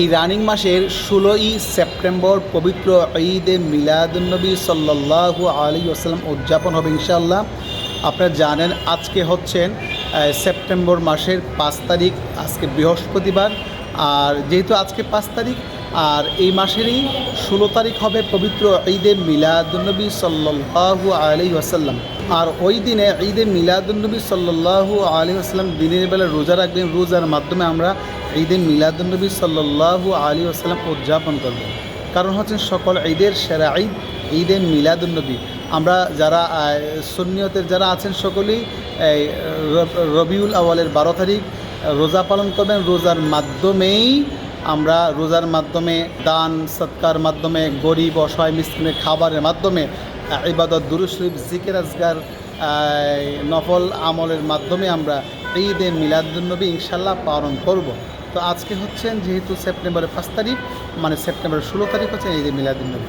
এই রানিং মাসের ষোলোই সেপ্টেম্বর পবিত্র ঈদে মিলাদুন্নবী সাল্লাল্লাহু আলী আসাল্লাম উদযাপন হবে ইনশাআল্লাহ। আপনারা জানেন আজকে হচ্ছেন সেপ্টেম্বর মাসের পাঁচ তারিখ, আজকে বৃহস্পতিবার। আর যেহেতু আজকে পাঁচ তারিখ, আর এই মাসেরই ষোলো তারিখ হবে পবিত্র ঈদে মিলাদুন্নবী সাল্লাল্লাহু আলী আসাল্লাম আর ওই দিনে ঈদে মিলাদুন্নবী সাল্লাল্লাহু আলী আসাল্লাম দিনের বেলা রোজা রাখবেন। রোজার মাধ্যমে আমরা ঈদে মিলাদুন্নবী সাল্লাল্লাহু আলী আসাল্লাম উদযাপন করব। কারণ হচ্ছেন সকল ঈদের সেরা ঈদ, ঈদে মিলাদুন্নবী আমরা যারা সুন্নিয়তের যারা আছেন সকলেই রবিউল আওয়ালের বারো তারিখ, রোজা পালন করবেন। রোজার মাধ্যমেই আমরা রোজার মাধ্যমে দান, সৎকার মাধ্যমে গরিব, অসহায়, মিসকিনের খাবারের মাধ্যমে ইবাদত দুরুশরীফ জিকের আজগার নফল আমলের মাধ্যমে আমরা ঈদে মিলাদুন্নবী ইনশাল্লাহ পালন করব। তো আজকে হচ্ছেন যেহেতু সেপ্টেম্বরের পাঁচ তারিখ মানে সেপ্টেম্বরের ষোলো তারিখ হচ্ছে এই যে ঈদে মিলাদুন্নবী